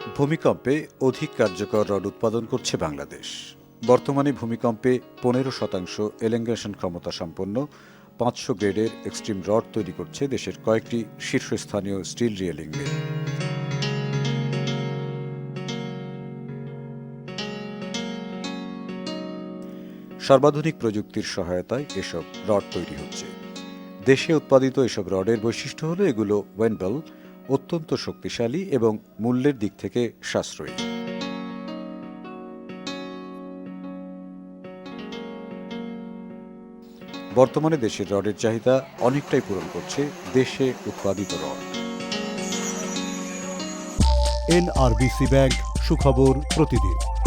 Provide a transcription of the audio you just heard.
ভূমিকম্পে অধিক কার্যকর রড উৎপাদন করছে বাংলাদেশ। বর্তমানে ভূমিকম্পে পনেরো শতাংশ এলেঙ্গেশন ক্ষমতা সম্পন্ন, পাঁচশো গ্রেডের এক্সট্রিম রড তৈরি করছে দেশের কয়েকটি শীর্ষস্থানীয় স্টিল রিয়েলিং মিল। সর্বাধুনিক প্রযুক্তির সহায়তায় এসব রড তৈরি হচ্ছে। দেশে উৎপাদিত এসব রডের বৈশিষ্ট্য হলো এগুলো ওয়েনবেল অত্যন্ত শক্তিশালী এবং মূল্যের দিক থেকে সাশ্রয়ী। বর্তমানে দেশের রডের চাহিদা অনেকটাই পূরণ করছে দেশে উৎপাদিত রড। এনআরবিসি ব্যাংক সুখবর প্রতিদিন।